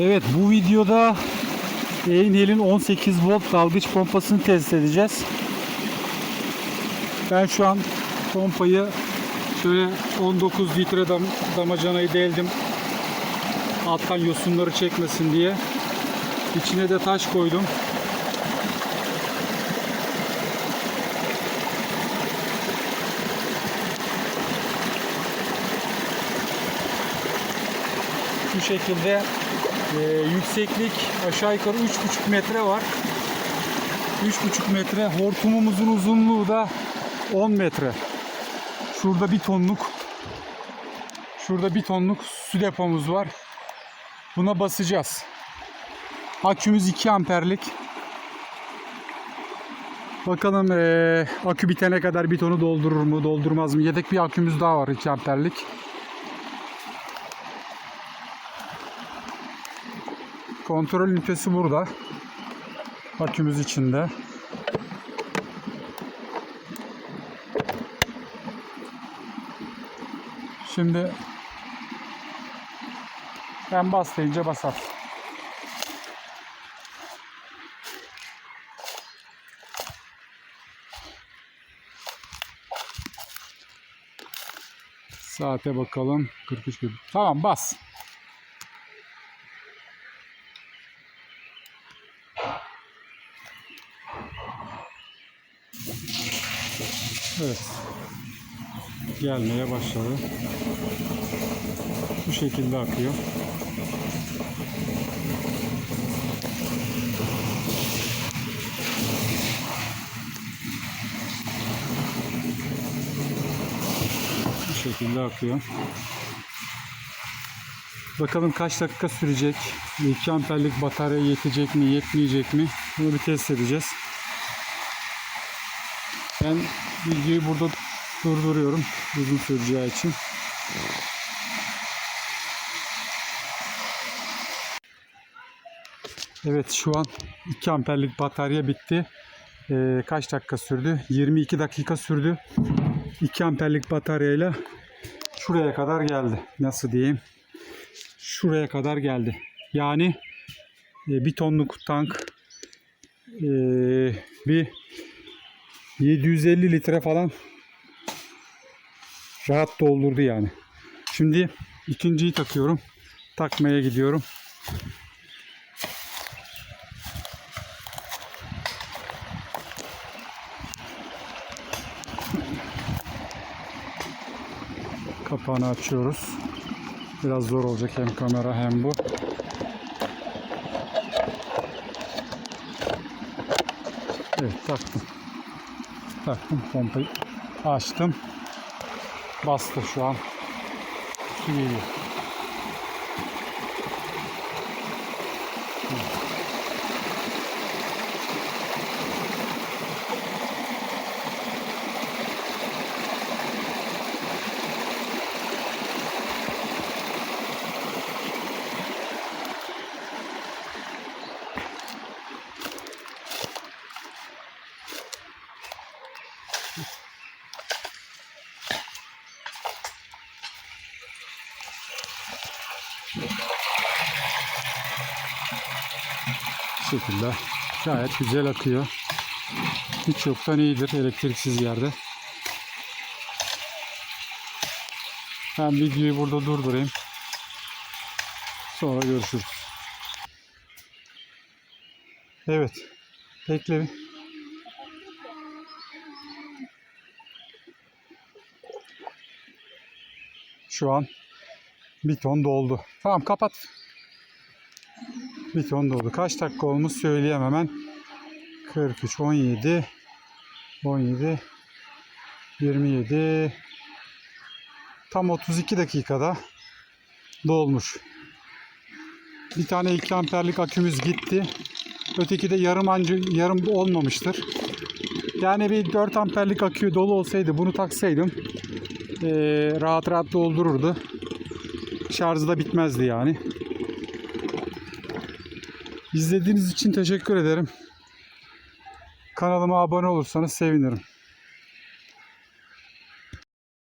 Evet bu videoda Einhel'in 18 volt dalgıç pompasını test edeceğiz. Ben şu an pompayı şöyle 19 litre dam damacanayı deldim. Alttan yosunları çekmesin diye. İçine de taş koydum. Bu şekilde e, yükseklik aşağı yukarı 3,5 metre var. 3,5 metre. Hortumumuzun uzunluğu da 10 metre. Şurada bir tonluk Şurada bir tonluk su depomuz var. Buna basacağız. Akümüz 2 amperlik. Bakalım eee, akü bitene kadar bir tonu doldurur mu doldurmaz mı? Yedek bir akümüz daha var 2 amperlik. Kontrol ünitesi burada. Akümüz içinde. Şimdi ben bas deyince basar. Saate bakalım. 43 gibi. Tamam bas. Evet. Gelmeye başladı. Bu şekilde akıyor. Bu şekilde akıyor. Bakalım kaç dakika sürecek? 2 amperlik batarya yetecek mi, yetmeyecek mi? Bunu bir test edeceğiz. Ben videoyu burada durduruyorum uzun süreceği için. Evet şu an 2 amperlik batarya bitti. Ee, kaç dakika sürdü? 22 dakika sürdü. 2 amperlik bataryayla şuraya kadar geldi. Nasıl diyeyim? Şuraya kadar geldi. Yani e, bir tonluk tank e, bir 750 litre falan rahat doldurdu yani. Şimdi ikinciyi takıyorum. Takmaya gidiyorum. Kapağını açıyoruz. Biraz zor olacak hem kamera hem bu. Evet taktım. Taktım pompayı açtım. Bastı şu an. Su geliyor. Şekilde gayet güzel akıyor. Hiç yoktan iyidir elektriksiz yerde. Ben videoyu burada durdurayım. Sonra görüşürüz. Evet. Bekle. Şu an bir ton doldu. Tamam kapat. Bir ton doldu. Kaç dakika olmuş söyleyemem hemen. 43, 17, 17, 27, tam 32 dakikada dolmuş. Bir tane 2 amperlik akümüz gitti. Öteki de yarım ancı yarım olmamıştır. Yani bir 4 amperlik akü dolu olsaydı bunu taksaydım eee, rahat rahat doldururdu. Şarjı da bitmezdi yani. İzlediğiniz için teşekkür ederim. Kanalıma abone olursanız sevinirim.